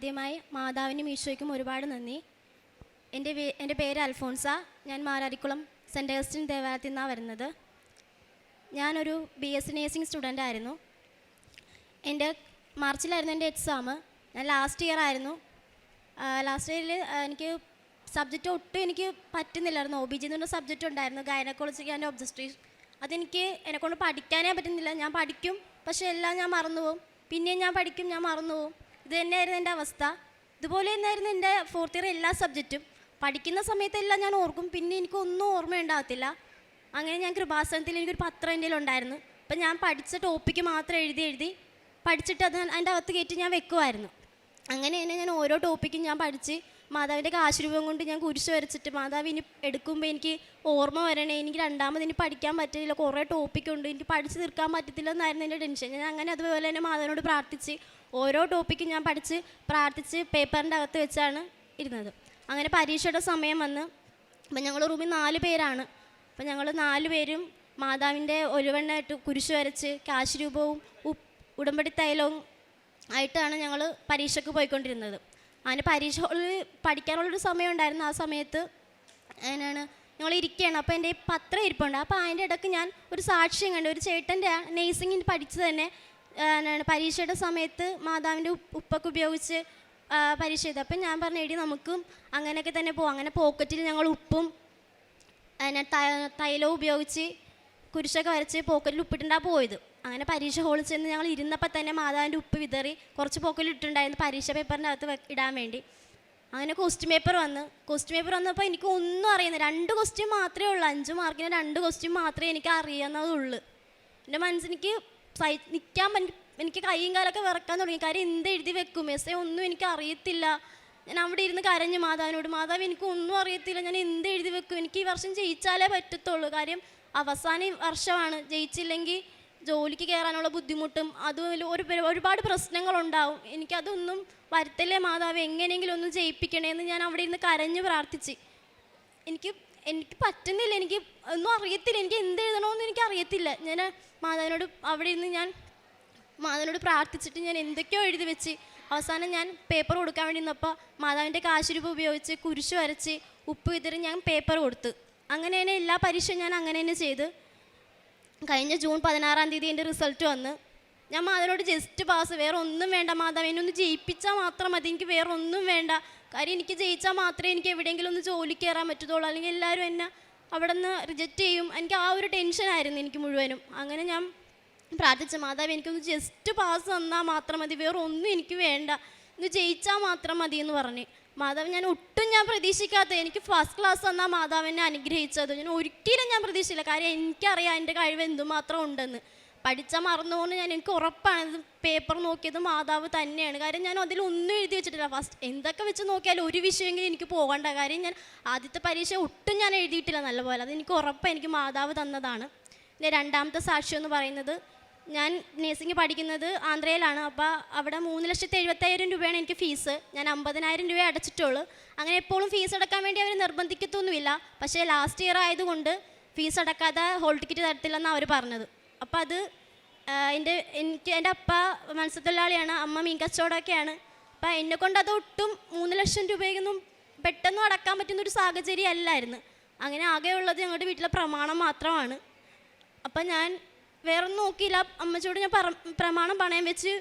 ആദ്യമായി മാതാവിനും ഈശോയ്ക്കും ഒരുപാട് നന്ദി. എന്റെ എന്റെ പേര് അൽഫോൺസ. ഞാൻ മാരാരിക്കുളം സെന്റ് അഗസ്റ്റിൻ ദേവാലയത്തിൽ നിന്നാണ് വരുന്നത്. ഞാനൊരു B S C nursing student ആയിരുന്നു. എന്റെ മാർച്ചിലായിരുന്നു എന്റെ എക്സാം ഞാൻ ലാസ്റ്റ് ഇയർ ആയിരുന്നു. ലാസ്റ്റ് ഇയറിൽ എനിക്ക് സബ്ജക്റ്റ് ഒട്ടും എനിക്ക് പറ്റുന്നില്ലായിരുന്നു. ഒ ബി ജി എന്ന് പറഞ്ഞ സബ്ജക്റ്റ് ഉണ്ടായിരുന്നു. ഗൈനക്കോളജിക്ക് ആൻഡ് ഒബ്ജസ്ട്രീഷൻ അതെനിക്ക് എന്നെക്കൊണ്ട് പഠിക്കാനേ പറ്റുന്നില്ല. ഞാൻ പഠിക്കും പക്ഷേ എല്ലാം ഞാൻ മറന്നു പോകും പിന്നെയും ഞാൻ പഠിക്കും ഞാൻ മറന്നു പോകും ഇത് തന്നെയായിരുന്നു എന്റെ അവസ്ഥ. ഇതുപോലെ തന്നെയായിരുന്നു എന്റെ ഫോർത്ത് ഇയർ എല്ലാ സബ്ജക്റ്റും പഠിക്കുന്ന സമയത്തെല്ലാം ഞാൻ ഓർക്കും പിന്നെ എനിക്കൊന്നും ഓർമ്മയുണ്ടാകത്തില്ല. അങ്ങനെ ഞാൻ കൃപാസനത്തിൽ എനിക്കൊരു പത്രം എന്റെ ഉണ്ടായിരുന്നു. അപ്പം ഞാൻ പഠിച്ച ടോപ്പിക്ക് മാത്രം എഴുതി എഴുതി പഠിച്ചിട്ട് അത് അതിന്റെ അകത്ത് കയറ്റി ഞാൻ വെക്കുമായിരുന്നു. അങ്ങനെ തന്നെ ഞാൻ ഓരോ ടോപ്പിക്കും ഞാൻ പഠിച്ച് മാതാവിന്റെ കാശുരൂപം കൊണ്ട് ഞാൻ കുരിശ് വരച്ചിട്ട് മാതാവ് ഇനി എടുക്കുമ്പോൾ എനിക്ക് ഓർമ്മ വരണേ എനിക്ക് രണ്ടാമത് ഇനി പഠിക്കാൻ പറ്റില്ല കുറേ ടോപ്പിക്കുണ്ട് എനിക്ക് പഠിച്ച് തീർക്കാൻ പറ്റത്തില്ല എന്നായിരുന്നു എന്റെ ടെൻഷൻ. ഞാൻ അങ്ങനെ അതുപോലെ തന്നെ മാതാവിനോട് പ്രാർത്ഥിച്ച് ഓരോ ടോപ്പിക്കും ഞാൻ പഠിച്ച് പ്രാർത്ഥിച്ച് പേപ്പറിന്റെ അകത്ത് വെച്ചാണ് ഇരുന്നത്. അങ്ങനെ പരീക്ഷയുടെ സമയം വന്ന് അപ്പം ഞങ്ങൾ റൂമിൽ നാല് പേരാണ്. അപ്പം ഞങ്ങൾ നാല് പേരും മാതാവിന്റെ ഒരുവണ്ണായിട്ട് കുരിശ് വരച്ച് കാശ് രൂപവും ഉടമ്പടി തൈലവും ആയിട്ടാണ് ഞങ്ങൾ പരീക്ഷയ്ക്ക് പോയിക്കൊണ്ടിരുന്നത്. അങ്ങനെ പരീക്ഷ പഠിക്കാനുള്ളൊരു സമയം ഉണ്ടായിരുന്നു. ആ സമയത്ത് എന്നാണ് ഞങ്ങൾ ഇരിക്കുകയാണ് അപ്പോൾ എന്റെ പത്രം ഇരിപ്പുണ്ട്. അപ്പോൾ അതിന്റെ ഇടയ്ക്ക് ഞാൻ ഒരു സാക്ഷ്യം കണ്ടു. ഒരു ചേട്ടന്റെ നേഴ്സിംഗിന് പഠിച്ചു തന്നെ പരീക്ഷയുടെ സമയത്ത് മാതാവിന്റെ ഉപ്പ് ഉപ്പൊക്കെ ഉപയോഗിച്ച് പരീക്ഷ ചെയ്തു അപ്പം ഞാൻ പറഞ്ഞു എടി നമുക്കും അങ്ങനെയൊക്കെ തന്നെ പോകാം അങ്ങനെ പോക്കറ്റിൽ ഞങ്ങൾ ഉപ്പും അതിനെ തൈലവും ഉപയോഗിച്ച് കുരിശൊക്കെ വരച്ച് പോക്കറ്റിൽ ഉപ്പിട്ടുണ്ടാ പോയത്. അങ്ങനെ പരീക്ഷ ഹോളിൽ ചെന്ന് ഞങ്ങൾ ഇരുന്നപ്പോൾ തന്നെ മാതാവിന്റെ ഉപ്പ് വിതറി കുറച്ച് പോക്കറ്റിൽ ഇട്ടിട്ടുണ്ടായിരുന്നു പരീക്ഷ പേപ്പറിന്റെ അകത്ത് ഇടാൻ വേണ്ടി. അങ്ങനെ ക്വസ്റ്റ്യൻ പേപ്പർ വന്ന് ക്വസ്റ്റ്യൻ പേപ്പർ വന്നപ്പോൾ എനിക്ക് ഒന്നും അറിയുന്ന രണ്ട് ക്വസ്റ്റ്യൻ മാത്രമേ ഉള്ളൂ. അഞ്ച് മാർക്കിന് രണ്ട് ക്വസ്റ്റ്യൻ മാത്രമേ എനിക്ക് അറിയാവുന്നതുള്ളൂ എന്റെ മനസ്സിനെനിക്ക് നിൽക്കാൻ എനിക്ക് കൈയും കാലൊക്കെ വിറക്കാൻ തുടങ്ങി. കാര്യം എന്ത് എഴുതി വെക്കും? എസ് ഒന്നും എനിക്ക് അറിയത്തില്ല. ഞാൻ അവിടെ ഇരുന്ന് കരഞ്ഞു മാതാവിനോട്. മാതാവ് എനിക്ക് ഒന്നും അറിയത്തില്ല. ഞാൻ എന്ത് എഴുതി വെക്കും? എനിക്ക് ഈ വർഷം ജയിച്ചാലേ പറ്റത്തുള്ളൂ. കാര്യം അവസാന വർഷമാണ്. ജയിച്ചില്ലെങ്കിൽ ജോലിക്ക് കയറാനുള്ള ബുദ്ധിമുട്ടും അതുപോലെ ഒരു ഒരുപാട് പ്രശ്നങ്ങളുണ്ടാവും. എനിക്കതൊന്നും വരുത്തല്ലേ മാതാവ്? എങ്ങനെയെങ്കിലും ഒന്ന് ജയിപ്പിക്കണേ എന്ന് ഞാൻ അവിടെ ഇരുന്ന് കരഞ്ഞു പ്രാർത്ഥിച്ച്. എനിക്ക് എനിക്ക് പറ്റുന്നില്ല. എനിക്ക് ഒന്നും അറിയത്തില്ല. എനിക്ക് എന്ത് എഴുതണമെന്ന് എനിക്ക് അറിയത്തില്ല. ഞാൻ മാതാവിനോട് അവിടെ ഇരുന്ന് ഞാൻ മാതാവിനോട് പ്രാർത്ഥിച്ചിട്ട് ഞാൻ എന്തൊക്കെയോ എഴുതി വെച്ച് അവസാനം ഞാൻ പേപ്പർ കൊടുക്കാൻ വേണ്ടി നിന്നപ്പോൾ മാതാവിന്റെ കാശുരൂപ ഉപയോഗിച്ച് കുരിശ് വരച്ച് ഉപ്പ് വിതറി ഞാൻ പേപ്പർ കൊടുത്ത്. അങ്ങനെ തന്നെ എല്ലാ പരീക്ഷയും ഞാൻ അങ്ങനെ തന്നെ ചെയ്ത്. കഴിഞ്ഞ ജൂൺ പതിനാറാം തീയതി എന്റെ റിസൾട്ട് വന്ന്. ഞാൻ മാതാവിനോട് ജസ്റ്റ് പാസ് വേറെ ഒന്നും വേണ്ട മാതാവ് എന്നെ ഒന്ന് ജയിപ്പിച്ചാൽ മാത്രം മതി എനിക്ക് വേറെ ഒന്നും വേണ്ട. കാര്യം എനിക്ക് ജയിച്ചാൽ മാത്രമേ എനിക്ക് എവിടെയെങ്കിലും ഒന്ന് ജോലി കയറാൻ പറ്റത്തുള്ളൂ. അല്ലെങ്കിൽ എല്ലാവരും എന്നെ അവിടെ നിന്ന് റിജക്റ്റ് ചെയ്യും. എനിക്ക് ആ ഒരു ടെൻഷനായിരുന്നു എനിക്ക് മുഴുവനും. അങ്ങനെ ഞാൻ പ്രാർത്ഥിച്ച മാതാവ് എനിക്കൊന്ന് ജസ്റ്റ് പാസ് തന്നാൽ മാത്രം മതി. വേറെ ഒന്നും എനിക്ക് വേണ്ട. ഒന്ന് ജയിച്ചാൽ മാത്രം മതി എന്ന് പറഞ്ഞു. മാതാവ് ഞാൻ ഒട്ടും ഞാൻ പ്രതീക്ഷിക്കാത്ത. എനിക്ക് ഫസ്റ്റ് ക്ലാസ് തന്നാൽ മാതാവ് എന്നെ അനുഗ്രഹിച്ചത്. ഞാൻ ഒരിക്കലും ഞാൻ പ്രതീക്ഷിച്ചില്ല. കാര്യം എനിക്കറിയാം എന്റെ കഴിവ് എന്തുമാത്രം ഉണ്ടെന്ന്. പഠിച്ചാൽ മറന്നുകൊണ്ട് ഞാൻ എനിക്ക് ഉറപ്പാണ്. ഇത് പേപ്പർ നോക്കിയത് മാതാവ് തന്നെയാണ്. കാര്യം ഞാൻ അതിലൊന്നും എഴുതി വെച്ചിട്ടില്ല. ഫസ്റ്റ് എന്തൊക്കെ വെച്ച് നോക്കിയാലും ഒരു വിഷയമെങ്കിലും എനിക്ക് പോകേണ്ട. കാര്യം ഞാൻ ആദ്യത്തെ പരീക്ഷ ഒട്ടും ഞാൻ എഴുതിയിട്ടില്ല നല്ലപോലെ. അത് എനിക്ക് ഉറപ്പാണ് എനിക്ക് മാതാവ് തന്നതാണ്. പിന്നെ രണ്ടാമത്തെ സാക്ഷ്യം എന്ന് പറയുന്നത് ഞാൻ നേഴ്സിംഗ് പഠിക്കുന്നത് ആന്ധ്രയിലാണ്. അപ്പോൾ അവിടെ മൂന്ന് ലക്ഷത്തി എഴുപത്തായിരം രൂപയാണ് എനിക്ക് ഫീസ് ഞാൻ അമ്പതിനായിരം രൂപ അടച്ചിട്ടുള്ളൂ. അങ്ങനെ എപ്പോഴും ഫീസ് അടക്കാൻ വേണ്ടി അവർ നിർബന്ധിക്കത്തൊന്നുമില്ല. പക്ഷേ ലാസ്റ്റ് ഇയർ ആയതുകൊണ്ട് ഫീസ് അടക്കാതെ ഹോൾ ടിക്കറ്റ് തരത്തില്ലെന്നാണ് അവർ പറഞ്ഞത്. അപ്പോൾ അത് എന്റെ എനിക്ക് എന്റെ അപ്പ മത്സ്യത്തൊഴിലാളിയാണ് അമ്മ മീൻ കച്ചവടമൊക്കെയാണ്. അപ്പം എന്നെ കൊണ്ട് അത് ഒട്ടും മൂന്ന് ലക്ഷം രൂപയൊന്നും പെട്ടെന്ന് അടക്കാൻ പറ്റുന്ന ഒരു സാഹചര്യം അല്ലായിരുന്നു. അങ്ങനെ ആകെയുള്ളത് ഞങ്ങളുടെ വീട്ടിലെ പ്രമാണം മാത്രമാണ്. അപ്പം ഞാൻ വേറെ ഒന്നും നോക്കിയില്ല. അമ്മച്ചോട് ഞാൻ പ്രമാണം പണയം വെച്ച്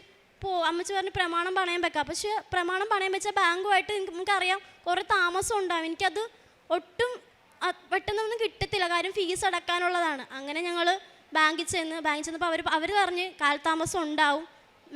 പോ അമ്മച്ചി പറഞ്ഞ് പ്രമാണം പണയം വെക്കാം. പക്ഷേ പ്രമാണം പണയം വെച്ച ബാങ്കുമായിട്ട് നമുക്കറിയാം കുറേ താമസം ഉണ്ടാവും. എനിക്കത് ഒട്ടും പെട്ടെന്നൊന്നും കിട്ടത്തില്ല. കാര്യം ഫീസ് അടക്കാനുള്ളതാണ്. അങ്ങനെ ഞങ്ങൾ ബാങ്കിൽ ചെന്ന് ബാങ്കിൽ ചെന്നപ്പോൾ അവർ അവർ പറഞ്ഞ് കാലതാമസം ഉണ്ടാവും.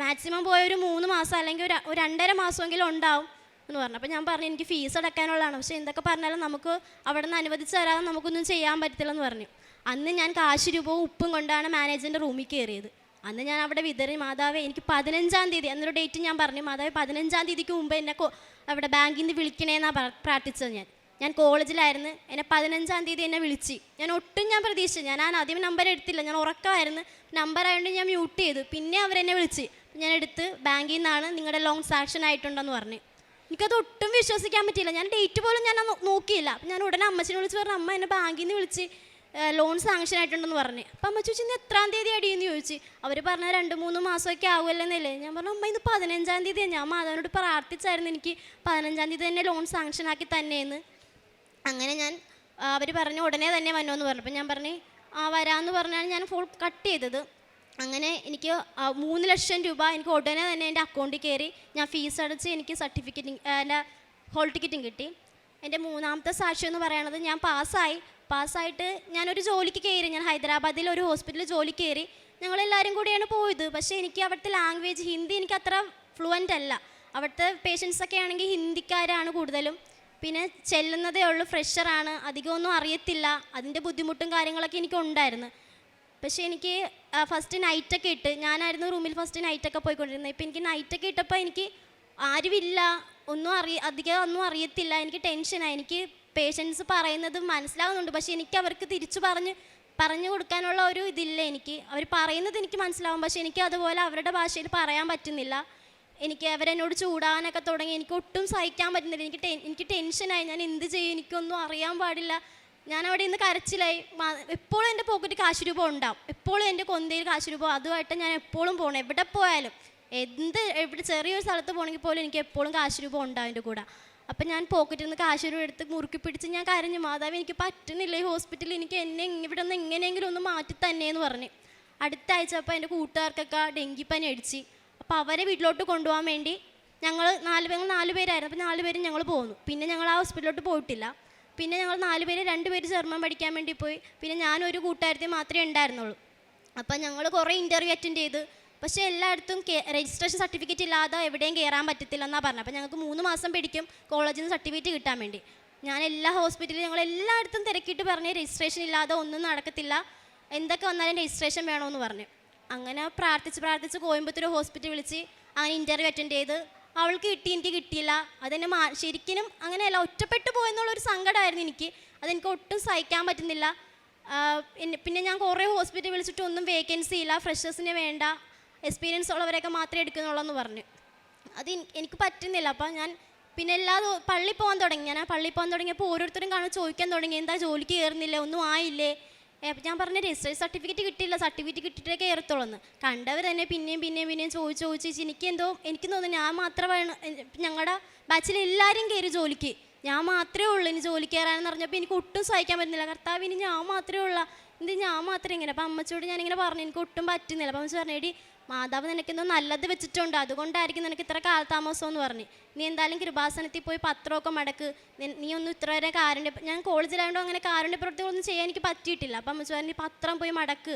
മാക്സിമം പോയ ഒരു മൂന്ന് മാസം അല്ലെങ്കിൽ ഒരു രണ്ടര മാസമെങ്കിലും ഉണ്ടാവും എന്ന് പറഞ്ഞു. അപ്പോൾ ഞാൻ പറഞ്ഞു എനിക്ക് ഫീസ് അടക്കാനുള്ളതാണ്. പക്ഷേ എന്തൊക്കെ പറഞ്ഞാലും നമുക്ക് അവിടെ നിന്ന് അനുവദിച്ച് തരാതെ നമുക്കൊന്നും ചെയ്യാൻ പറ്റില്ലെന്ന് പറഞ്ഞു. അന്ന് ഞാൻ കാശ് രൂപവും ഉപ്പും കൊണ്ടാണ് മാനേജറിന്റെ റൂമിൽ കയറിയത്. അന്ന് ഞാൻ അവിടെ വിതറി മാതാവ് എനിക്ക് പതിനഞ്ചാം തീയതി എന്നൊരു ഡേറ്റ് ഞാൻ പറഞ്ഞു. മാതാവ് പതിനഞ്ചാം തീയതിക്ക് മുമ്പ് എന്നെ അവിടെ ബാങ്കിൽ നിന്ന് വിളിക്കണേന്നാണ് പ്രാർത്ഥിച്ചത് ഞാൻ. ഞാൻ കോളേജിലായിരുന്നു. എന്നെ പതിനഞ്ചാം തീയതി എന്നെ വിളിച്ച്. ഞാൻ ഒട്ടും ഞാൻ പ്രതീക്ഷിച്ചു ഞാൻ ആ ആദ്യം നമ്പർ എടുത്തില്ല. ഞാൻ ഉറക്കമായിരുന്നു. നമ്പർ ആയതുകൊണ്ട് ഞാൻ മ്യൂട്ട് ചെയ്തു. പിന്നെ അവരെന്നെ വിളിച്ച്. ഞാൻ എടുത്ത് ബാങ്കിൽ നിന്നാണ് നിങ്ങളുടെ ലോൺ സാക്ഷൻ ആയിട്ടുണ്ടെന്ന് പറഞ്ഞു. എനിക്കത് ഒട്ടും വിശ്വസിക്കാൻ പറ്റിയില്ല. ഞാൻ ഡേറ്റ് പോലും ഞാൻ നോക്കിയില്ല. ഞാൻ ഉടനെ അമ്മച്ചിനെ വിളിച്ച് പറഞ്ഞു അമ്മ എന്നെ ബാങ്കിൽ നിന്ന് വിളിച്ച് ലോൺ സാങ്ഷൻ ആയിട്ടുണ്ടെന്ന് പറഞ്ഞു. അപ്പം അമ്മ ചോദിച്ചു ഇന്ന് എത്രാം തീയതി അടിയെന്ന് ചോദിച്ചു. അവർ പറഞ്ഞ രണ്ട് മൂന്ന് മാസമൊക്കെ ആവുമല്ലെന്നല്ലേ? ഞാൻ പറഞ്ഞു അമ്മ ഇന്ന് പതിനഞ്ചാം തീയതിയാണ് ഞാൻ മാതാവിനോട് പ്രാർത്ഥിച്ചായിരുന്നു എനിക്ക് പതിനഞ്ചാം തീയതി തന്നെ ലോൺ സാങ്ഷൻ ആക്കി തന്നെയെന്ന് അങ്ങനെ ഞാൻ അവർ പറഞ്ഞു ഉടനെ തന്നെ വന്നോന്ന് പറഞ്ഞു. അപ്പം ഞാൻ പറഞ്ഞു ആ വരാമെന്ന് പറഞ്ഞാണ് ഞാൻ ഫുൾ കട്ട് ചെയ്തത്. അങ്ങനെ എനിക്ക് മൂന്ന് ലക്ഷം രൂപ എനിക്ക് ഉടനെ തന്നെ എന്റെ അക്കൗണ്ടിൽ കയറി ഞാൻ ഫീസ് അടച്ച് എനിക്ക് സർട്ടിഫിക്കറ്റ് എന്റെ ഹോൾ ടിക്കറ്റും കിട്ടി. എന്റെ മൂന്നാമത്തെ സാക്ഷ്യം എന്ന് പറയുന്നത് ഞാൻ പാസ്സായി. പാസ്സായിട്ട് ഞാനൊരു ജോലിക്ക് കയറി. ഞാൻ ഹൈദരാബാദിൽ ഒരു ഹോസ്പിറ്റലിൽ ജോലി കയറി. ഞങ്ങളെല്ലാവരും കൂടിയാണ് പോയത്. പക്ഷേ എനിക്ക് അവിടുത്തെ ലാംഗ്വേജ് ഹിന്ദി എനിക്ക് അത്ര ഫ്ലുവന്റ് അല്ല. അവിടുത്തെ പേഷ്യൻസൊക്കെ ആണെങ്കിൽ ഹിന്ദിക്കാരാണ് കൂടുതലും. പിന്നെ ചെല്ലുന്നതേ ഉള്ളൂ ഫ്രഷറാണ് അധികമൊന്നും അറിയത്തില്ല. അതിന്റെ ബുദ്ധിമുട്ടും കാര്യങ്ങളൊക്കെ എനിക്ക് ഉണ്ടായിരുന്നു. പക്ഷേ എനിക്ക് ഫസ്റ്റ് നൈറ്റൊക്കെ ഇട്ട് ഞാനായിരുന്നു റൂമിൽ ഫസ്റ്റ് നൈറ്റൊക്കെ പോയിക്കൊണ്ടിരുന്നത്. ഇപ്പം എനിക്ക് നൈറ്റൊക്കെ ഇട്ടപ്പോൾ എനിക്ക് ആരുമില്ല. ഒന്നും അറിയ അധികം ഒന്നും അറിയത്തില്ല. എനിക്ക് ടെൻഷനായി എനിക്ക് പേഷ്യൻസ് പറയുന്നത് മനസ്സിലാവുന്നുണ്ട്. പക്ഷേ എനിക്ക് അവർക്ക് തിരിച്ചു പറഞ്ഞ് പറഞ്ഞു കൊടുക്കാനുള്ള ഒരു ഇതില്ല എനിക്ക്. അവർ പറയുന്നത് എനിക്ക് മനസ്സിലാവും. പക്ഷേ എനിക്ക് അതുപോലെ അവരുടെ ഭാഷയിൽ പറയാൻ പറ്റുന്നില്ല. എനിക്ക് അവരെന്നോട് ചൂടാനൊക്കെ തുടങ്ങി. എനിക്ക് ഒട്ടും സഹിക്കാൻ പറ്റുന്നില്ല. എനിക്ക് എനിക്ക് ടെൻഷനായി. ഞാൻ എന്ത് ചെയ്യും? എനിക്കൊന്നും അറിയാൻ പാടില്ല. ഞാൻ അവിടെ ഇന്ന് കരച്ചിലായി. എപ്പോഴും എന്റെ പോക്കറ്റ് കാശ് രൂപ ഉണ്ടാവും. എപ്പോഴും എന്റെ കൊന്തയിൽ കാശ് രൂപ അതുമായിട്ട് ഞാൻ എപ്പോഴും പോകണം എവിടെ പോയാലും. എന്ത് എവിടെ ചെറിയൊരു സ്ഥലത്ത് പോകണമെങ്കിൽ പോലും എനിക്ക് എപ്പോഴും കാശ് രൂപ ഉണ്ടാവും എന്റെ കൂടെ. അപ്പം ഞാൻ പോക്കറ്റിൽ നിന്ന് കാശ് രൂപ എടുത്ത് മുറുക്കി പിടിച്ച് ഞാൻ കരഞ്ഞു. മാതാവ് എനിക്ക് പറ്റുന്നില്ല ഈ ഹോസ്പിറ്റലിൽ. എനിക്ക് എന്നെ ഇവിടെ നിന്ന് എങ്ങനെയെങ്കിലും ഒന്ന് മാറ്റി തന്നെയെന്ന് പറഞ്ഞു. അടുത്ത ആഴ്ച അപ്പോൾ എന്റെ കൂട്ടുകാർക്കൊക്കെ ഡെങ്കിപ്പനി അടിച്ച്. അപ്പോൾ അവരെ വീട്ടിലോട്ട് കൊണ്ടുപോകാൻ വേണ്ടി ഞങ്ങൾ നാല് ഞങ്ങൾ നാല് പേരായിരുന്നു. അപ്പോൾ നാല് പേരും ഞങ്ങൾ പോന്നു. പിന്നെ ഞങ്ങൾ ആ ഹോസ്പിറ്റലിലോട്ട് പോയിട്ടില്ല. പിന്നെ ഞങ്ങൾ നാല് പേര് രണ്ട് പേര് ജർമ്മൻ പഠിക്കാൻ വേണ്ടി പോയി. പിന്നെ ഞാനൊരു കൂട്ടുകാരത്തെ മാത്രമേ ഉണ്ടായിരുന്നുള്ളൂ. അപ്പം ഞങ്ങൾ കുറേ ഇന്റർവ്യൂ അറ്റൻഡ് ചെയ്ത്. പക്ഷേ എല്ലായിടത്തും രജിസ്ട്രേഷൻ സർട്ടിഫിക്കറ്റ് ഇല്ലാതെ എവിടെയും കയറാൻ പറ്റത്തില്ല എന്നാണ് പറഞ്ഞത്. അപ്പോൾ ഞങ്ങൾക്ക് മൂന്ന് മാസം പിടിക്കും കോളേജിൽ നിന്ന് സർട്ടിഫിക്കറ്റ് കിട്ടാൻ വേണ്ടി. ഞാൻ എല്ലാ ഹോസ്പിറ്റലിലും ഞങ്ങൾ എല്ലായിടത്തും തിരക്കിയിട്ട് പറഞ്ഞ് രജിസ്ട്രേഷൻ ഇല്ലാതെ ഒന്നും നടക്കത്തില്ല. എന്തൊക്കെ വന്നാലും രജിസ്ട്രേഷൻ വേണമെന്ന് പറഞ്ഞു. അങ്ങനെ പ്രാർത്ഥിച്ച് പ്രാർത്ഥിച്ച് കോയമ്പത്തൂർ ഹോസ്പിറ്റൽ വിളിച്ച് അങ്ങനെ ഇന്റർവ്യൂ അറ്റൻഡ് ചെയ്ത് അവൾക്ക് കിട്ടി എനിക്ക് കിട്ടിയില്ല. അതെന്നെ മാ ശരിക്കും അങ്ങനെയല്ല ഒറ്റപ്പെട്ടു പോയെന്നുള്ളൊരു സങ്കടമായിരുന്നു എനിക്ക്. അതെനിക്ക് ഒട്ടും സഹിക്കാൻ പറ്റുന്നില്ല. പിന്നെ- ഞാൻ കുറേ ഹോസ്പിറ്റൽ വിളിച്ചിട്ട് ഒന്നും വേക്കൻസി ഇല്ല ഫ്രഷേഴ്സിന് വേണ്ട എക്സ്പീരിയൻസ് ഉള്ളവരെയൊക്കെ മാത്രമേ എടുക്കുന്നുള്ളൂ എന്ന് പറഞ്ഞു. അത് എനിക്ക് പറ്റുന്നില്ല. അപ്പം ഞാൻ പിന്നെ എല്ലാ പള്ളി പോകാൻ തുടങ്ങി. ഞാൻ ആ പള്ളി പോകാൻ തുടങ്ങിയപ്പോൾ ഓരോരുത്തരും കാണാൻ ചോദിക്കാൻ തുടങ്ങി. എന്താ ജോലിക്ക് കയറുന്നില്ലേ ഒന്നും ആയില്ലേ? ഞാൻ പറഞ്ഞ രജിസ്ട്രേഷൻ സർട്ടിഫിക്കറ്റ് കിട്ടിയില്ല സർട്ടിഫിക്കറ്റ് കിട്ടിയിട്ടേ കയറത്തുള്ളൂ എന്ന് കണ്ടവർ തന്നെ പിന്നെയും പിന്നെയും പിന്നെയും ചോദിച്ച് ചോദിച്ച് എനിക്ക് എന്തോ എനിക്ക് തോന്നുന്നു ഞാൻ മാത്രമാണ് ഞങ്ങളുടെ ബാച്ചിൽ എല്ലാവരും കയറി ജോലിക്ക്. ഞാൻ മാത്രമേ ഉള്ളൂ ഇനി ജോലി കയറാനെന്ന് പറഞ്ഞപ്പോൾ എനിക്ക് ഒട്ടും സഹിക്കാൻ പറ്റുന്നില്ല. കർത്താവ് ഇനി ഞാൻ മാത്രമേ ഉള്ളൂ. ഇത് ഞാൻ മാത്രമേ ഇങ്ങനെ? അപ്പം അമ്മച്ചോട് ഞാനിങ്ങനെ പറഞ്ഞു എനിക്ക് ഒട്ടും പറ്റുന്നില്ല. അപ്പം അമ്മച്ചി പറഞ്ഞേടി മാതാവ് നിനക്കെന്തോ നല്ലത് വെച്ചിട്ടുണ്ട്. അതുകൊണ്ടായിരിക്കും നിനക്ക് ഇത്ര കാലതാമസം എന്ന് പറഞ്ഞു. നീ എന്തായാലും കൃപാസനത്തിൽ പോയി പത്രമൊക്കെ മടക്ക്. നീ ഒന്നും ഇത്ര വരെ കാരുണ്യ ഞാൻ കോളേജിലായതുകൊണ്ട് അങ്ങനെ കാരുണ്യ പ്രവൃത്തികളൊന്നും ചെയ്യാൻ എനിക്ക് പറ്റിയിട്ടില്ല. അപ്പം അമ്മച്ചു പറഞ്ഞു "നീ പത്രം പോയി മടക്ക്.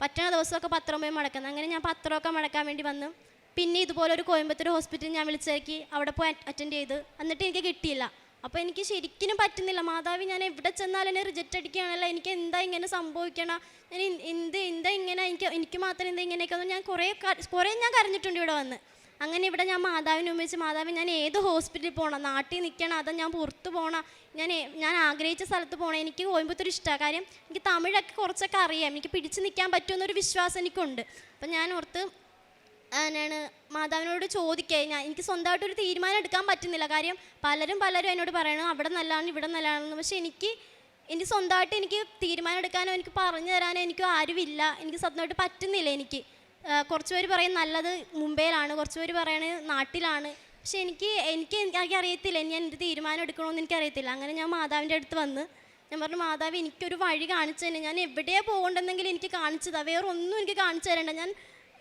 പറ്റണ ദിവസമൊക്കെ പത്രം പോയി മടക്കുന്നത് അങ്ങനെ ഞാൻ പത്രമൊക്കെ മടക്കാൻ വേണ്ടി വന്നു. പിന്നെ ഇതുപോലെ ഒരു കോയമ്പത്തൂർ ഹോസ്പിറ്റലിൽ ഞാൻ വിളിച്ചേക്കി. അവിടെ പോയി അറ്റൻഡ് ചെയ്ത്. എന്നിട്ട് എനിക്ക് കിട്ടിയില്ല. അപ്പോൾ എനിക്ക് ശരിക്കും പറ്റുന്നില്ല. മാതാവ് ഞാൻ എവിടെ ചെന്നാലും എന്നെ റിജക്റ്റ് അടിക്കുകയാണല്ലോ. എനിക്ക് എന്താ ഇങ്ങനെ സംഭവിക്കണം? ഞാൻ എന്ത് എന്താ ഇങ്ങനെ? എനിക്ക് എനിക്ക് മാത്രം എന്താ ഇങ്ങനെയൊക്കെ ഞാൻ കുറേ കുറേ ഞാൻ കരഞ്ഞിട്ടുണ്ട് ഇവിടെ വന്ന്. അങ്ങനെ ഇവിടെ ഞാൻ മാതാവിനെ ഉപയോഗിച്ച് മാതാവ് ഞാൻ ഏത് ഹോസ്പിറ്റലിൽ പോകണം നാട്ടിൽ നിൽക്കണം അതോ ഞാൻ പുറത്ത് പോകണം ഞാൻ ഞാൻ ആഗ്രഹിച്ച സ്ഥലത്ത് പോകണം എനിക്ക് കോയമ്പത്തൂർ ഇഷ്ടമാണ് കാര്യം എനിക്ക് തമിഴൊക്കെ കുറച്ചൊക്കെ അറിയാം. എനിക്ക് പിടിച്ച് നിൽക്കാൻ പറ്റുമെന്നൊരു വിശ്വാസം എനിക്കുണ്ട്. അപ്പം ഞാൻ ഓർത്ത് എന്നാണ് മാതാവിനോട് ചോദിക്കുക ഞാൻ എനിക്ക് സ്വന്തമായിട്ട് ഒരു തീരുമാനം എടുക്കാൻ പറ്റുന്നില്ല. കാര്യം പലരും പലരും എന്നോട് പറയണം അവിടെ നല്ലതാണ് ഇവിടെ നല്ലതാണെന്ന്. പക്ഷേ എനിക്ക് എനിക്ക് സ്വന്തമായിട്ട് എനിക്ക് തീരുമാനം എടുക്കാനോ എനിക്ക് പറഞ്ഞു തരാനോ എനിക്ക് ആരുമില്ല. എനിക്ക് സ്വന്തമായിട്ട് പറ്റുന്നില്ല എനിക്ക്. കുറച്ച് പേര് പറയും നല്ലത് മുംബൈയിലാണ്. കുറച്ച് പേര് പറയണത് നാട്ടിലാണ്. പക്ഷെ എനിക്ക് എനിക്ക് എനിക്ക് അറിയത്തില്ല. ഞാൻ എന്റെ തീരുമാനം എടുക്കണമെന്ന് എനിക്കറിയത്തില്ല. അങ്ങനെ ഞാൻ മാതാവിന്റെ അടുത്ത് വന്ന് ഞാൻ പറഞ്ഞു മാതാവ് എനിക്കൊരു വഴി കാണിച്ചു തന്നെ. ഞാൻ എവിടെയാണ് പോകേണ്ടതെങ്കിലും എനിക്ക് കാണിച്ചതാണ് വേറെ ഒന്നും എനിക്ക് കാണിച്ചു തരേണ്ട. ഞാൻ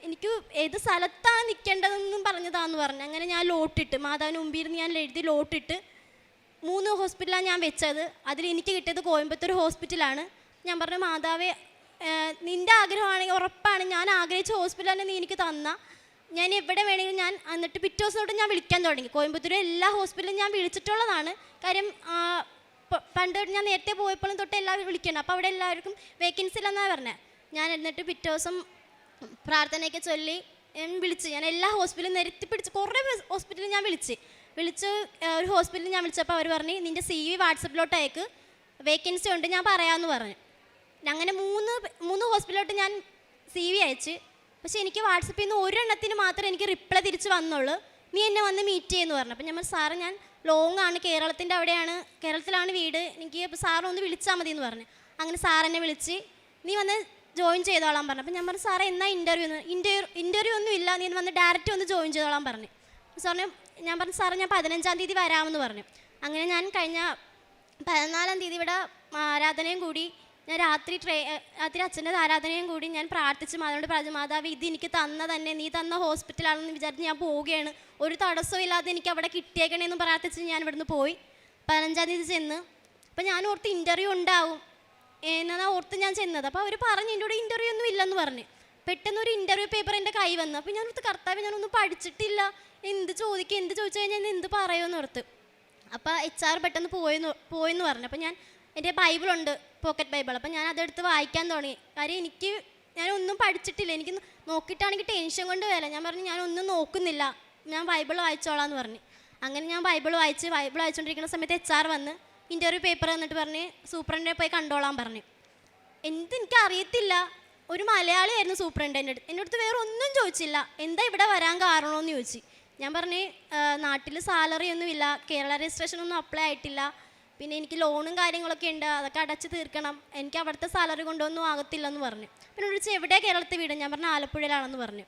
എനിക്ക് ഏത് സ്ഥലത്താണ് നിൽക്കേണ്ടതെന്നും പറഞ്ഞതാന്ന് പറഞ്ഞു. അങ്ങനെ ഞാൻ ലോട്ടിട്ട് മാതാവിന് മുമ്പിൽ ഇരുന്ന് ഞാൻ എഴുതി ലോട്ടിട്ട് മൂന്ന് ഹോസ്പിറ്റലാണ് ഞാൻ വെച്ചത്. അതിൽ എനിക്ക് കിട്ടിയത് കോയമ്പത്തൂർ ഹോസ്പിറ്റലാണ് ഞാൻ പറഞ്ഞു മാതാവേ നിന്റെ ആഗ്രഹമാണെങ്കിൽ ഉറപ്പാണ്. ഞാൻ ആഗ്രഹിച്ച ഹോസ്പിറ്റലാണ് നീ എനിക്ക് തന്ന. ഞാൻ എവിടെ വേണമെങ്കിലും ഞാൻ എന്നിട്ട് പിറ്റേ ഞാൻ വിളിക്കാൻ തുടങ്ങി. കോയമ്പത്തൂർ എല്ലാ ഹോസ്പിറ്റലും ഞാൻ വിളിച്ചിട്ടുള്ളതാണ്. കാര്യം പണ്ട് ഞാൻ നേരത്തെ പോയപ്പോഴും തൊട്ട് എല്ലാവരും വിളിക്കണം അപ്പോൾ അവിടെ എല്ലാവർക്കും വേക്കൻസി ഇല്ലെന്നാണ് പറഞ്ഞത് ഞാൻ എന്നിട്ട് പിറ്റേ ദിവസം പ്രാർത്ഥനയൊക്കെ ചൊല്ലി വിളിച്ച്. ഞാൻ എല്ലാ ഹോസ്പിറ്റലും നിരത്തി പിടിച്ച് കുറേ ഹോസ്പിറ്റലിൽ ഞാൻ വിളിച്ച്. വിളിച്ച് ഒരു ഹോസ്പിറ്റലിൽ ഞാൻ വിളിച്ചപ്പോൾ അവർ പറഞ്ഞു നിന്റെ സി വി വാട്സപ്പിലോട്ട് അയക്ക്. വേക്കൻസി ഉണ്ട് ഞാൻ പറയാമെന്ന് പറഞ്ഞു. അങ്ങനെ മൂന്ന് മൂന്ന് ഹോസ്പിറ്റലിലോട്ട് ഞാൻ സി വി അയച്ച്. പക്ഷേ എനിക്ക് വാട്സപ്പിൽ നിന്ന് ഒരെണ്ണത്തിന് മാത്രമേ എനിക്ക് റിപ്ലൈ തിരിച്ച് വന്നുള്ളൂ. നീ എന്നെ വന്ന് മീറ്റ് ചെയ്യുമെന്ന് പറഞ്ഞു. അപ്പം ഞാൻ സാറ് ഞാൻ ലോങ് ആണ്. കേരളത്തിന്റെ അവിടെയാണ്. കേരളത്തിലാണ് വീട്. എനിക്ക് അപ്പോൾ സാറ് ഒന്ന് വിളിച്ചാൽ മതി എന്ന് പറഞ്ഞു. അങ്ങനെ സാറെന്നെ വിളിച്ച് നീ വന്ന് ജോയിൻ ചെയ്തോളാൻ പറഞ്ഞു. അപ്പോൾ ഞാൻ പറഞ്ഞു സാറേ എന്നാ ഇന്റർവ്യൂ ഇന്റർവ്യൂ ഇന്റർവ്യൂ ഒന്നും ഇല്ല നീ വന്ന് ഡയറക്റ്റ് ഒന്ന് ജോയിൻ ചെയ്തോളാൻ പറഞ്ഞു. സാറിന് ഞാൻ പറഞ്ഞു സാറേ ഞാൻ പതിനഞ്ചാം തീയതി വരാമെന്ന് പറഞ്ഞു. അങ്ങനെ ഞാൻ കഴിഞ്ഞ പതിനാലാം തീയതി ഇവിടെ ആരാധനയും കൂടി ഞാൻ രാത്രി ട്രേ രാത്രി അച്ഛന്റെ ആരാധനയും കൂടി ഞാൻ പ്രാർത്ഥിച്ച് മാതാവിനോട് പറഞ്ഞു മാതാവ് ഇത് എനിക്ക് തന്ന തന്നെ നീ തന്ന ഹോസ്പിറ്റലാണെന്ന് വിചാരിച്ച് ഞാൻ പോവുകയാണ്. ഒരു തടസ്സവും ഇല്ലാതെ എനിക്ക് അവിടെ കിട്ടിയേക്കണേന്ന് പ്രാർത്ഥിച്ച് ഞാൻ ഇവിടുന്ന് പോയി. പതിനഞ്ചാം തീയതി ചെന്ന്. അപ്പം ഞാൻ ഓർത്ത് ഇന്റർവ്യൂ ഉണ്ടാവും. എന്നാ ഓർത്ത് ഞാൻ ചെന്നത്. അപ്പോൾ അവർ പറഞ്ഞു എന്റെ കൂടെ ഇന്റർവ്യൂ ഒന്നും ഇല്ലെന്ന് പറഞ്ഞ്. പെട്ടെന്ന് ഒരു ഇന്റർവ്യൂ പേപ്പർ എന്റെ കൈ വന്നു. അപ്പോൾ ഞാൻ കർത്താവ് ഞാനൊന്നും പഠിച്ചിട്ടില്ല. എന്ത് ചോദിക്കുക എന്ത് ചോദിച്ചു കഴിഞ്ഞാൽ ഞാൻ എന്ത് പറയുമെന്ന് ഓർത്ത്. അപ്പോൾ എച്ച് ആർ പെട്ടെന്ന് പോയെന്ന് പോയെന്ന് പറഞ്ഞു. അപ്പോൾ ഞാൻ എന്റെ ബൈബിളുണ്ട് പോക്കറ്റ് ബൈബിൾ. അപ്പോൾ ഞാൻ അതെടുത്ത് വായിക്കാൻ തുടങ്ങി. കാര്യം എനിക്ക് ഞാനൊന്നും പഠിച്ചിട്ടില്ല. എനിക്ക് നോക്കിയിട്ടാണെങ്കിൽ ടെൻഷൻ കൊണ്ട് വരാം ഞാൻ പറഞ്ഞു ഞാനൊന്നും നോക്കുന്നില്ല. ഞാൻ ബൈബിൾ വായിച്ചോളാം എന്ന് പറഞ്ഞു. അങ്ങനെ ഞാൻ ബൈബിൾ വായിച്ച് ബൈബിൾ വായിച്ചുകൊണ്ടിരിക്കുന്ന സമയത്ത് എച്ച് ആർ വന്ന് ഇന്റർവ്യൂ പേപ്പർ എന്നിട്ട് പറഞ്ഞ് സൂപ്രണ്ടിനെ പോയി കണ്ടോളാൻ പറഞ്ഞു. എന്ത് എനിക്ക് അറിയത്തില്ല. ഒരു മലയാളിയായിരുന്നു സൂപ്രണ്ട് എന്റെ അടുത്ത്. എന്റെ അടുത്ത് വേറെ ഒന്നും ചോദിച്ചില്ല. എന്താ ഇവിടെ വരാൻ കാരണമെന്ന് ചോദിച്ചു. ഞാൻ പറഞ്ഞു നാട്ടിൽ സാലറി ഒന്നുമില്ല കേരള രജിസ്ട്രേഷൻ ഒന്നും അപ്ലൈ ആയിട്ടില്ല. പിന്നെ എനിക്ക് ലോണും കാര്യങ്ങളൊക്കെ ഉണ്ട്. അതൊക്കെ അടച്ച് തീർക്കണം. എനിക്ക് അവിടുത്തെ സാലറി കൊണ്ടൊന്നും ആകത്തില്ലെന്ന് പറഞ്ഞു. പിന്നെ വിളിച്ച് എവിടെയാണ് കേരളത്തിൽ വീട്? ഞാൻ പറഞ്ഞു ആലപ്പുഴയിലാണെന്ന് പറഞ്ഞു.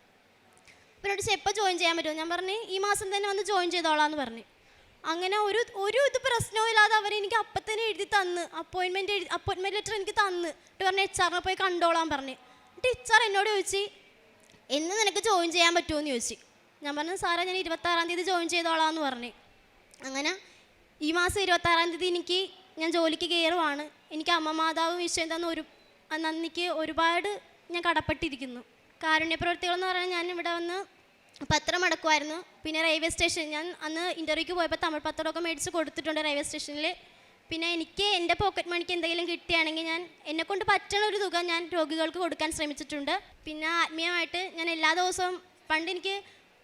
പിന്നെ വിളിച്ച് എപ്പോൾ ജോയിൻ ചെയ്യാൻ പറ്റുമോ? ഞാൻ പറഞ്ഞു ഈ മാസം തന്നെ വന്ന് ജോയിൻ ചെയ്തോളാം എന്ന് പറഞ്ഞു. അങ്ങനെ ഒരു ഒരു ഇത് പ്രശ്നവും ഇല്ലാതെ അവർ എനിക്ക് അപ്പം തന്നെ എഴുതി തന്ന് അപ്പോയിൻമെന്റ് എഴുതി അപ്പോയിൻമെന്റ് ലെറ്റർ എനിക്ക് തന്ന്. എന്നിട്ട് പറഞ്ഞ് എച്ച് ആറിനെ പോയി കണ്ടോളാൻ പറഞ്ഞു. എന്നിട്ട് എച്ച് എന്നോട് ചോദിച്ചു എന്ന് നിനക്ക് ജോയിൻ ചെയ്യാൻ പറ്റുമോ എന്ന് ചോദിച്ചു. ഞാൻ പറഞ്ഞു സാറേ ഞാൻ ഇരുപത്താറാം തീയതി ജോയിൻ ചെയ്തോളാം എന്ന് പറഞ്ഞു. അങ്ങനെ ഈ മാസം ഇരുപത്താറാം തീയതി എനിക്ക് ഞാൻ ജോലിക്ക് കയറുവാണ് എനിക്ക് അമ്മ മാതാവ് വിഷയം തന്ന ഒരു നന്ദിക്ക് ഒരുപാട് ഞാൻ കടപ്പെട്ടിരിക്കുന്നു. കാരുണ്യ എന്ന് പറഞ്ഞാൽ ഞാൻ ഇവിടെ വന്ന് പത്രം അടക്കുമായിരുന്നു. പിന്നെ റെയിൽവേ സ്റ്റേഷൻ ഞാൻ അന്ന് ഇന്റർവ്യൂക്ക് പോയപ്പോൾ തമിഴ് പത്രമൊക്കെ മേടിച്ച് കൊടുത്തിട്ടുണ്ട് റെയിൽവേ സ്റ്റേഷനിൽ പിന്നെ എനിക്ക് എന്റെ പോക്കറ്റ് മണിക്ക് എന്തെങ്കിലും കിട്ടുകയാണെങ്കിൽ ഞാൻ എന്നെക്കൊണ്ട് പറ്റണ ഒരു തുക ഞാൻ രോഗികൾക്ക് കൊടുക്കാൻ ശ്രമിച്ചിട്ടുണ്ട്. പിന്നെ ആത്മീയമായിട്ട് ഞാൻ എല്ലാ ദിവസവും പണ്ട് എനിക്ക്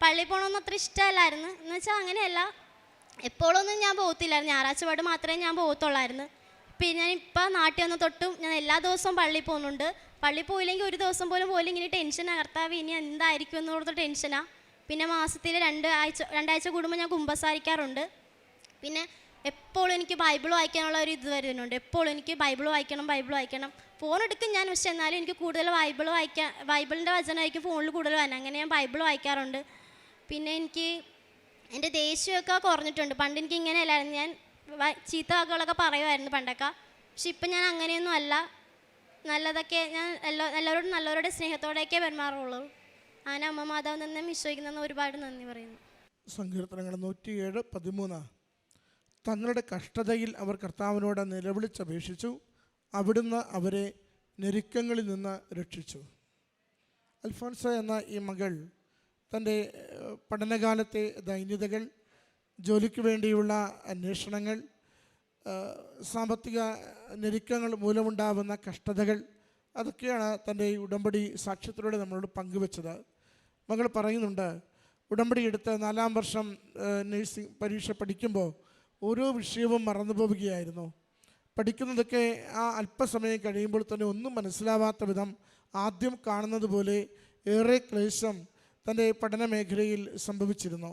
പള്ളിയിൽ പോകണമെന്ന് അത്ര ഇഷ്ടമല്ലായിരുന്നു. എന്ന് വെച്ചാൽ അങ്ങനെയല്ല. എപ്പോഴൊന്നും ഞാൻ പോകത്തില്ലായിരുന്നു. ഞായറാഴ്ച പാട് മാത്രമേ ഞാൻ പോകത്തുള്ളായിരുന്നു. പിന്നെ ഞാൻ ഇപ്പോൾ നാട്ടിൽ വന്ന് തൊട്ടും ഞാൻ എല്ലാ ദിവസവും പള്ളിയിൽ പോകുന്നുണ്ട്. പള്ളിയിൽ പോയില്ലെങ്കിൽ ഒരു ദിവസം പോലും പോലും ഇങ്ങനെ ടെൻഷൻ കർത്താവ് ഇനി എന്തായിരിക്കും എന്നുള്ളത് ടെൻഷനാണ് പിന്നെ മാസത്തിൽ രണ്ട് ആഴ്ച രണ്ടാഴ്ച കൂടുമ്പോൾ ഞാൻ കുമ്പസാരിക്കാറുണ്ട്. പിന്നെ എപ്പോഴും എനിക്ക് ബൈബിൾ വായിക്കാനുള്ള ഒരു ഇത് വരുന്നുണ്ട്. എപ്പോഴും എനിക്ക് ബൈബിൾ വായിക്കണം ബൈബിൾ വായിക്കണം. ഫോൺ എടുക്കും ഞാൻ പക്ഷെ എന്നാലും എനിക്ക് കൂടുതൽ ബൈബിൾ വായിക്കാൻ ബൈബിളിന്റെ വചനമായിരിക്കും ഫോണിൽ കൂടുതൽ വരാൻ അങ്ങനെ ഞാൻ ബൈബിൾ വായിക്കാറുണ്ട്. പിന്നെ എനിക്ക് എന്റെ ദേഷ്യമൊക്കെ കുറഞ്ഞിട്ടുണ്ട്. പണ്ട് എനിക്ക് ഇങ്ങനെ ഇങ്ങനെയല്ലായിരുന്നു ഞാൻ ചീത്ത വാക്കുകളൊക്കെ പറയുമായിരുന്നു പണ്ടൊക്കെ. പക്ഷെ ഇപ്പം ഞാൻ അങ്ങനെയൊന്നും അല്ല. നല്ലതൊക്കെ ഞാൻ എല്ലാ എല്ലാവരോടും നല്ലവരുടെ സ്നേഹത്തോടെയൊക്കെ പെരുമാറുള്ളൂ. അങ്ങനെ അമ്മ മാതാവ് നിന്ന് വിശ്വസിക്കുന്ന ഒരുപാട് നന്ദി പറയുന്നു. സങ്കീർത്തനങ്ങൾ നൂറ്റിയേഴ് പതിമൂന്ന്. തങ്ങളുടെ കഷ്ടതയിൽ അവർ കർത്താവിനോട് നിലവിളിച്ചപേക്ഷിച്ചു. അവിടുന്ന് അവരെ ഞെരുക്കങ്ങളിൽ നിന്ന് രക്ഷിച്ചു. അൽഫോൻസ എന്ന ഈ മകൾ തന്റെ പഠനകാലത്തെ ദൈന്യതകൾ ജോലിക്ക് വേണ്ടിയുള്ള അന്വേഷണങ്ങൾ സാമ്പത്തിക ഞെരുക്കങ്ങൾ മൂലമുണ്ടാവുന്ന കഷ്ടതകൾ അതൊക്കെയാണ് തന്റെ ഉടമ്പടി സാക്ഷ്യത്തിലൂടെ നമ്മളോട് പങ്കുവച്ചത്. മകൾ പറയുന്നുണ്ട് ഉടമ്പടി എടുത്ത് നാലാം വർഷം നഴ്സിംഗ് പരീക്ഷ പഠിക്കുമ്പോൾ ഓരോ വിഷയവും മറന്നു പോവുകയായിരുന്നു. പഠിക്കുന്നതൊക്കെ ആ അല്പസമയം കഴിയുമ്പോൾ തന്നെ ഒന്നും മനസ്സിലാവാത്ത വിധം ആദ്യം കാണുന്നത് പോലെ ഏറെ ക്ലേശം തന്റെ പഠന മേഖലയിൽ സംഭവിച്ചിരുന്നു.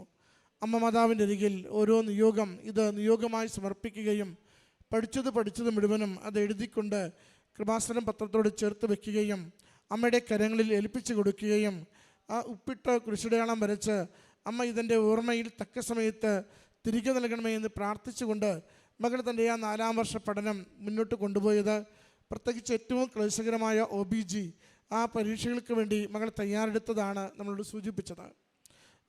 അമ്മ മാതാവിന്റെ അരികിൽ ഓരോ നിയോഗം ഇത് നിയോഗമായി സമർപ്പിക്കുകയും പഠിച്ചത് പഠിച്ചത് മുഴുവനും അത് എഴുതിക്കൊണ്ട് കൃപാസനം പത്രത്തോട് ചേർത്ത് വയ്ക്കുകയും അമ്മയുടെ കരങ്ങളിൽ ഏൽപ്പിച്ചു കൊടുക്കുകയും ആ ഉപ്പിട്ട കുരിശടയാളം വരച്ച് അമ്മ ഇതിന്റെ ഓർമ്മയിൽ തക്ക സമയത്ത് തിരികെ നൽകണമേ എന്ന് പ്രാർത്ഥിച്ചുകൊണ്ട് മകൾ തന്റെ ആ നാലാം വർഷ പഠനം മുന്നോട്ട് കൊണ്ടുപോയത്. പ്രത്യേകിച്ച് ഏറ്റവും ക്ലേശകരമായ ഒ ബി ജി ആ പരീക്ഷകൾക്ക് വേണ്ടി മകൾ തയ്യാറെടുത്തതാണ് നമ്മളോട് സൂചിപ്പിച്ചത്.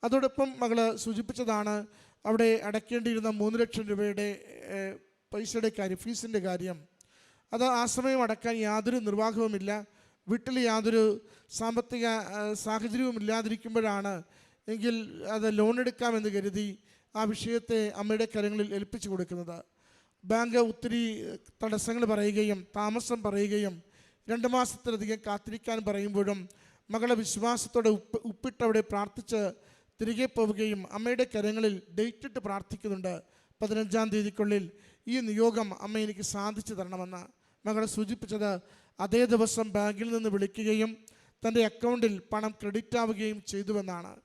അതോടൊപ്പം മകൾ സൂചിപ്പിച്ചതാണ് അവിടെ അടയ്ക്കേണ്ടിയിരുന്ന മൂന്ന് ലക്ഷം രൂപയുടെ പൈസയുടെ കാര്യം ഫീസിന്റെ കാര്യം. അത് ആ സമയം അടക്കാൻ യാതൊരു നിർവാഹവുമില്ല. വീട്ടിൽ യാതൊരു സാമ്പത്തിക സാഹചര്യവും ഇല്ലാതിരിക്കുമ്പോഴാണ് എങ്കിൽ അത് ലോൺ എടുക്കാമെന്ന് കരുതി ആ വിഷയത്തെ അമ്മയുടെ കരങ്ങളിൽ ഏൽപ്പിച്ചു കൊടുക്കുന്നത്. ബാങ്ക് ഒത്തിരി തടസ്സങ്ങൾ പറയുകയും താമസം പറയുകയും രണ്ട് മാസത്തിലധികം കാത്തിരിക്കാൻ പറയുമ്പോഴും മകളെ വിശ്വാസത്തോടെ ഉപ്പ് ഉപ്പിട്ടവിടെ പ്രാർത്ഥിച്ച് തിരികെ പോവുകയും അമ്മയുടെ കരങ്ങളിൽ ഡേറ്റ് ഇട്ട് പ്രാർത്ഥിക്കുന്നുണ്ട്. പതിനഞ്ചാം തീയതിക്കുള്ളിൽ ഈ നിയോഗം അമ്മ എനിക്ക് സാധിച്ചു തരണമെന്ന് മകളെ സൂചിപ്പിച്ചത് അതേ ദിവസം ബാങ്കിൽ നിന്ന് വിളിക്കുകയും തന്റെ അക്കൗണ്ടിൽ പണം ക്രെഡിറ്റ് ആവുകയും ചെയ്തുവെന്നാണ്.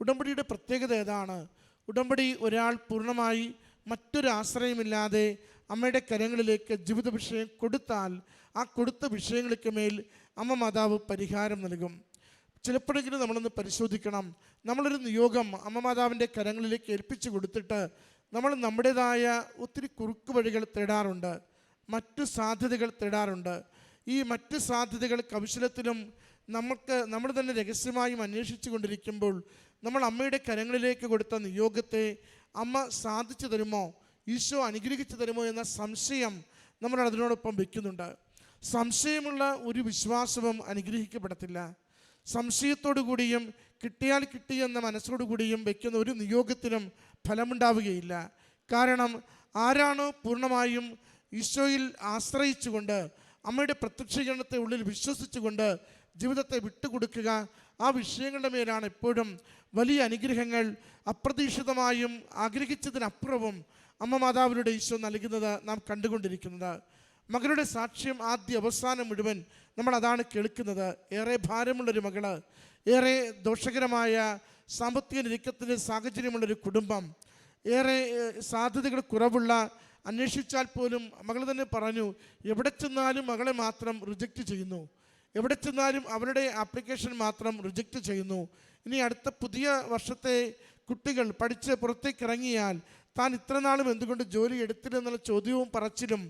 ഉടമ്പടിയുടെ പ്രത്യേകത ഏതാണ്? ഉടമ്പടി ഒരാൾ പൂർണമായി മറ്റൊരു ആശ്രയമില്ലാതെ അമ്മയുടെ കരങ്ങളിലേക്ക് ജീവിത വിഷയം കൊടുത്താൽ ആ കൊടുത്ത വിഷയങ്ങൾക്ക് മേൽ അമ്മ മാതാവ് പരിഹാരം നൽകും. ചിലപ്പോഴെങ്കിലും നമ്മളൊന്ന് പരിശോധിക്കണം. നമ്മളൊരു നിയോഗം അമ്മ മാതാവിന്റെ കരങ്ങളിലേക്ക് ഏൽപ്പിച്ചു കൊടുത്തിട്ട് നമ്മൾ നമ്മുടേതായ ഒത്തിരി കുറുക്ക് വഴികൾ തേടാറുണ്ട്. മറ്റു സാധ്യതകൾ തേടാറുണ്ട്. ഈ മറ്റ് സാധ്യതകൾ കൗശലത്തിലും നമുക്ക് നമ്മൾ തന്നെ രഹസ്യമായും അന്വേഷിച്ചു കൊണ്ടിരിക്കുമ്പോൾ നമ്മൾ അമ്മയുടെ കരങ്ങളിലേക്ക് കൊടുത്ത നിയോഗത്തെ അമ്മ സാധിച്ചു തരുമോ? ഈശോ അനുഗ്രഹിച്ചു തരുമോ എന്ന സംശയം നമ്മൾ അതിനോടൊപ്പം വയ്ക്കുന്നുണ്ട് സംശയമുള്ള ഒരു വിശ്വാസവും അനുഗ്രഹിക്കപ്പെടത്തില്ല. സംശയത്തോടു കൂടിയും കിട്ടിയാൽ കിട്ടി എന്ന മനസ്സോടു കൂടിയും വയ്ക്കുന്ന ഒരു നിയോഗത്തിനും ഫലമുണ്ടാവുകയില്ല. കാരണം ആരാണോ പൂർണമായും ഈശോയിൽ ആശ്രയിച്ചുകൊണ്ട് അമ്മയുടെ പ്രത്യക്ഷീകരണത്തെ ഉള്ളിൽ വിശ്വസിച്ചുകൊണ്ട് ജീവിതത്തെ വിട്ടുകൊടുക്കുക. ആ വിഷയങ്ങളുടെ മേലാണ് എപ്പോഴും വലിയ അനുഗ്രഹങ്ങൾ അപ്രതീക്ഷിതമായും ആഗ്രഹിച്ചതിനപ്പുറവും അമ്മ മാതാവിലൂടെ ഈശോ നൽകുന്നത് നാം കണ്ടുകൊണ്ടിരിക്കുന്നത്. മകളുടെ സാക്ഷ്യം ആദ്യ അവസാനം മുഴുവൻ നമ്മൾ അതാണ് കേൾക്കുന്നത്. ഏറെ ഭാരമുള്ളൊരു മകൾ ഏറെ ദോഷകരമായ സാമ്പത്തിക നിരക്കത്തിന്റെ സാഹചര്യമുള്ളൊരു കുടുംബം ഏറെ സാധ്യതകൾ കുറവുള്ള അന്വേഷിച്ചാൽ പോലും മകൾ തന്നെ പറഞ്ഞു എവിടെ ചെന്നാലും മകളെ മാത്രം റിജക്റ്റ് ചെയ്യുന്നു. എവിടെ ചെന്നാലും അവരുടെ ആപ്ലിക്കേഷൻ മാത്രം റിജക്റ്റ് ചെയ്യുന്നു. ഇനി അടുത്ത പുതിയ വർഷത്തെ കുട്ടികൾ പഠിച്ച് പുറത്തേക്ക് ഇറങ്ങിയാൽ താൻ ഇത്ര നാളും എന്തുകൊണ്ട് ജോലി എടുത്തില്ലെന്നുള്ള ചോദ്യവും പറച്ചിലും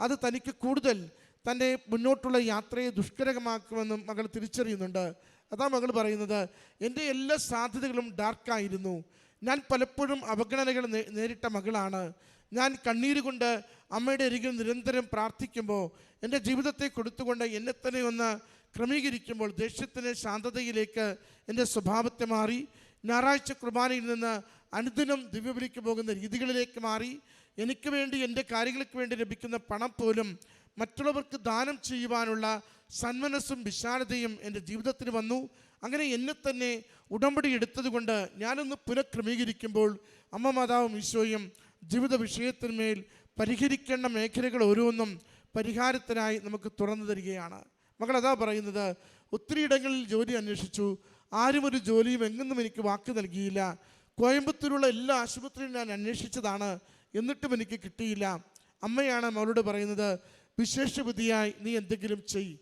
അത് തനിക്ക് കൂടുതൽ തന്റെ മുന്നോട്ടുള്ള യാത്രയെ ദുഷ്കരമാക്കുമെന്നും മകൾ തിരിച്ചറിയുന്നുണ്ട്. അതാ മകൾ പറയുന്നത് എന്റെ എല്ലാ സാധ്യതകളും ഡാർക്കായിരുന്നു ഞാൻ പലപ്പോഴും അവഗണനകൾ നേരിട്ട മകളാണ്. ഞാൻ കണ്ണീരുകൊണ്ട് അമ്മയുടെ അരികിൽ നിരന്തരം പ്രാർത്ഥിക്കുമ്പോൾ എന്റെ ജീവിതത്തെ കൊടുത്തുകൊണ്ട് എന്നെ തന്നെ ഒന്ന് ക്രമീകരിക്കുമ്പോൾ ദേഷ്യത്തിന് ശാന്തതയിലേക്ക് എന്റെ സ്വഭാവത്തെ മാറി ഞായറാഴ്ച കുർബാനയിൽ നിന്ന് അനുദിനം ദിവ്യബലിക്ക് പോകുന്ന രീതികളിലേക്ക് മാറി എനിക്ക് വേണ്ടി എന്റെ കാര്യങ്ങൾക്ക് വേണ്ടി ലഭിക്കുന്ന പണം പോലും മറ്റുള്ളവർക്ക് ദാനം ചെയ്യുവാനുള്ള സന്മനസ്സും വിശാലതയും എന്റെ ജീവിതത്തിന് വന്നു. അങ്ങനെ എന്നെ തന്നെ ഉടമ്പടി എടുത്തതുകൊണ്ട് ഞാനൊന്ന് പുനഃക്രമീകരിക്കുമ്പോൾ അമ്മ മാതാവും ഈശോയും ജീവിത വിഷയത്തിന്മേൽ പരിഹരിക്കേണ്ട മേഖലകൾ ഓരോന്നും പരിഹാരത്തിനായി നമുക്ക് തുറന്നു തരികയാണ്. മകൾ അതാ പറയുന്നത് ഒത്തിരി ഇടങ്ങളിൽ ജോലി അന്വേഷിച്ചു. ആരും ഒരു ജോലിയും എങ്ങും എനിക്ക് വാക്ക് നൽകിയില്ല. കോയമ്പത്തൂരുള്ള എല്ലാ ആശുപത്രിയും ഞാൻ അന്വേഷിച്ചതാണ്. എന്നിട്ടും എനിക്ക് കിട്ടിയില്ല. അമ്മയാണ് അവളോട് പറയുന്നത് വിശേഷബുദ്ധിയായി നീ എന്തെങ്കിലും ചെയ്.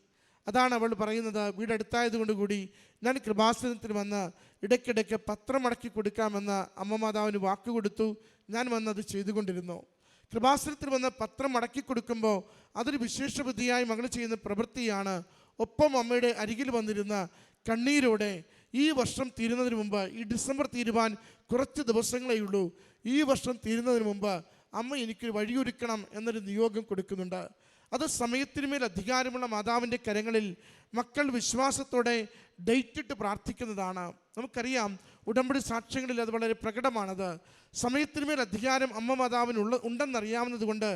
അതാണ് അവൾ പറയുന്നത്. വീടടുത്തായതുകൊണ്ട് കൂടി ഞാൻ കൃപാസനത്തിന് വന്ന് ഇടയ്ക്കിടയ്ക്ക് പത്രം മടക്കി കൊടുക്കാമെന്ന് അമ്മ മാതാവിന് വാക്ക് കൊടുത്തു. ഞാൻ വന്നത് ചെയ്തുകൊണ്ടിരുന്നു. കൃപാസനത്തിൽ വന്ന് പത്രം മടക്കി കൊടുക്കുമ്പോൾ അതൊരു വിശേഷബുദ്ധിയായി മകൾ ചെയ്യുന്ന പ്രവൃത്തിയാണ്. ഒപ്പം അമ്മയുടെ അരികിൽ വന്നിരുന്ന കണ്ണീരോടെ ഈ വർഷം തീരുന്നതിന് മുമ്പ് ഈ ഡിസംബർ തീരുവാൻ കുറച്ച് ദിവസങ്ങളേ ഉള്ളൂ. ഈ വർഷം തീരുന്നതിന് മുമ്പ് അമ്മ എനിക്ക് വഴിയൊരുക്കണം എന്നൊരു നിയോഗം കൊടുക്കുന്നുണ്ട്. അത് സമയത്തിനുമേൽ അധികാരമുള്ള മാതാവിന്റെ കരങ്ങളിൽ മക്കൾ വിശ്വാസത്തോടെ ഡേറ്റിട്ട് പ്രാർത്ഥിക്കുന്നതാണ്. നമുക്കറിയാം ഉടമ്പടി സാക്ഷ്യങ്ങളിൽ അത് വളരെ പ്രകടമാണത്. സമയത്തിനുമേൽ അധികാരം അമ്മ മാതാവിനുള്ള ഉണ്ടെന്നറിയാവുന്നത് കൊണ്ട്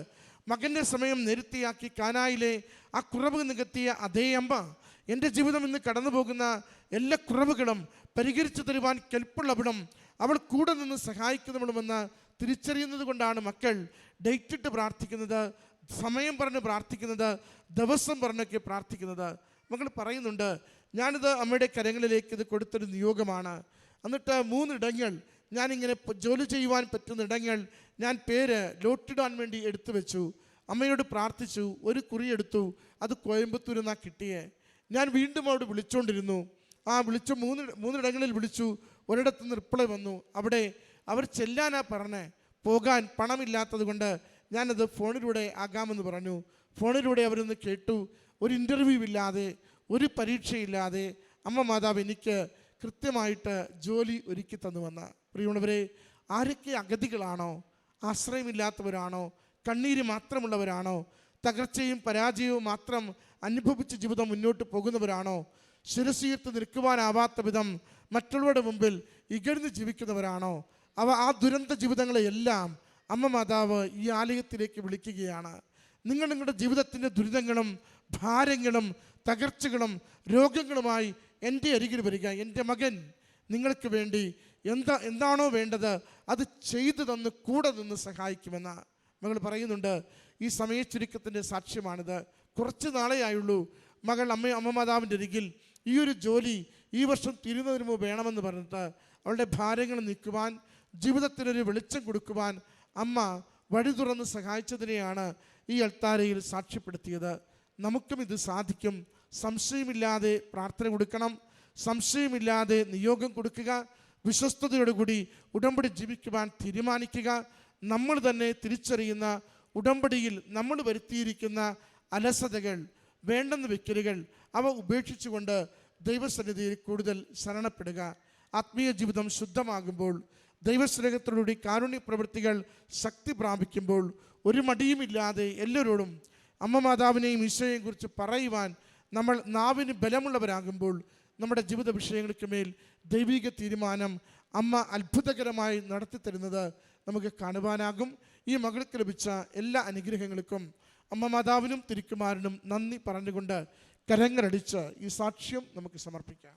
മകന്റെ സമയം നിരത്തിയാക്കി കാനായിലെ ആ കുറവ് നികത്തിയ അതേ അമ്മ എന്റെ ജീവിതം ഇന്ന് കടന്നു പോകുന്ന എല്ലാ കുറവുകളും പരിഹരിച്ചു തരുവാൻ കെൽപ്പുള്ളവിടം അവൾ കൂടെ നിന്ന് സഹായിക്കുന്നവളുമെന്ന് തിരിച്ചറിയുന്നത് കൊണ്ടാണ് മക്കൾ ഡേറ്റിട്ട് പ്രാർത്ഥിക്കുന്നത്. സമയം പറഞ്ഞ് പ്രാർത്ഥിക്കുന്നത് ദിവസം പറഞ്ഞൊക്കെ പ്രാർത്ഥിക്കുന്നത്. മകൾ പറയുന്നുണ്ട് ഞാനിത് അമ്മയുടെ കരങ്ങളിലേക്ക് ഇത് കൊടുത്തൊരു നിയോഗമാണ്. എന്നിട്ട് മൂന്നിടങ്ങൾ ഞാനിങ്ങനെ ജോലി ചെയ്യുവാൻ പറ്റുന്ന ഇടങ്ങൾ ഞാൻ പേര് ലോട്ടിടാൻ വേണ്ടി എടുത്തു വെച്ചു. അമ്മയോട് പ്രാർത്ഥിച്ചു ഒരു കുറി എടുത്തു അത് കോയമ്പത്തൂരിൽ നിന്നാണ് കിട്ടിയേ. ഞാൻ വീണ്ടും അവിടെ വിളിച്ചുകൊണ്ടിരുന്നു ആ വിളിച്ചു മൂന്ന് മൂന്നിടങ്ങളിൽ വിളിച്ചു. ഒരിടത്ത് നിന്ന് റിപ്ലൈ വന്നു. അവിടെ അവർ ചെല്ലാനാ പറഞ്ഞേ. പോകാൻ പണമില്ലാത്തത് കൊണ്ട് ഞാനത് ഫോണിലൂടെ ആകാമെന്ന് പറഞ്ഞു. ഫോണിലൂടെ അവരൊന്ന് കേട്ടു. ഒരു ഇന്റർവ്യൂ ഇല്ലാതെ ഒരു പരീക്ഷയില്ലാതെ അമ്മ മാതാവ് എനിക്ക് കൃത്യമായിട്ട് ജോലി ഒരുക്കി തന്നു വന്ന. പ്രിയമുള്ളവരെ ആരൊക്കെ അഗതികളാണോ ആശ്രയമില്ലാത്തവരാണോ കണ്ണീര് മാത്രമുള്ളവരാണോ തകർച്ചയും പരാജയവും മാത്രം അനുഭവിച്ച് ജീവിതം മുന്നോട്ട് പോകുന്നവരാണോ ശിരസീർത്ത് നിൽക്കുവാനാവാത്ത വിധം മറ്റുള്ളവരുടെ മുമ്പിൽ ഇകഴ്ന്ന് ജീവിക്കുന്നവരാണോ അവ ആ ദുരന്ത ജീവിതങ്ങളെയെല്ലാം അമ്മ മാതാവ് ഈ ആലയത്തിലേക്ക് വിളിക്കുകയാണ്. നിങ്ങൾ നിങ്ങളുടെ ജീവിതത്തിന്റെ ദുരിതങ്ങളും ഭാരങ്ങളും തകർച്ചകളും രോഗങ്ങളുമായി എന്റെ അരികിൽ വരിക. എന്റെ മകൻ നിങ്ങൾക്ക് വേണ്ടി എന്താ എന്താണോ വേണ്ടത് അത് ചെയ്തു തന്ന് കൂടെ നിന്ന് സഹായിക്കുമെന്ന് മകൾ പറയുന്നുണ്ട്. ഈ സമയ ചുരുക്കത്തിന്റെ സാക്ഷ്യമാണിത്. കുറച്ച് നാളേ ആയുള്ളൂ. മകൾ അമ്മ അമ്മ മാതാവിന്റെ അരികിൽ ഈ ഒരു ജോലി ഈ വർഷം തീരുന്നതിന് മുമ്പ് വേണമെന്ന് പറഞ്ഞിട്ട് അവളുടെ ഭാരങ്ങൾ നീക്കുവാൻ ജീവിതത്തിനൊരു വെളിച്ചം കൊടുക്കുവാൻ അമ്മ വഴി തുറന്ന് സഹായിച്ചതിനെയാണ് ഈ അൾത്താരയിൽ സാക്ഷ്യപ്പെടുത്തിയത്. നമുക്കും ഇത് സാധിക്കും. സംശയമില്ലാതെ പ്രാർത്ഥന കൊടുക്കണം. സംശയമില്ലാതെ നിയോഗം കൊടുക്കുക. വിശ്വസ്തയോടുകൂടി ഉടമ്പടി ജീവിക്കുവാൻ തീരുമാനിക്കുക. നമ്മൾ തന്നെ തിരിച്ചറിയുന്ന ഉടമ്പടിയിൽ നമ്മൾ വരുത്തിയിരിക്കുന്ന അലസതകൾ വേണ്ടെന്ന് വെക്കലുകൾ അവ ഉപേക്ഷിച്ചുകൊണ്ട് ദൈവസന്നിധിയിൽ കൂടുതൽ ശരണപ്പെടുക. ആത്മീയ ജീവിതം ശുദ്ധമാകുമ്പോൾ ദൈവസ്നേഹത്തിലൂടെ കാരുണ്യ പ്രവൃത്തികൾ ശക്തി പ്രാപിക്കുമ്പോൾ ഒരു മടിയുമില്ലാതെ എല്ലാവരോടും അമ്മ മാതാവിനെയും ഈശോയെയും കുറിച്ച് പറയുവാൻ നമ്മൾ നാവിന് ബലമുള്ളവരാകുമ്പോൾ നമ്മുടെ ജീവിത വിഷയങ്ങൾക്ക് മേൽ ദൈവിക തീരുമാനം അമ്മ അത്ഭുതകരമായി നടത്തിത്തരുന്നത് നമുക്ക് കാണുവാനാകും. ഈ മകൾക്ക് ലഭിച്ച എല്ലാ അനുഗ്രഹങ്ങൾക്കും അമ്മ മാതാവിനും തിരുക്കുമാരനും നന്ദി പറഞ്ഞുകൊണ്ട് കരങ്ങളടിച്ച് ഈ സാക്ഷ്യം നമുക്ക് സമർപ്പിക്കാം.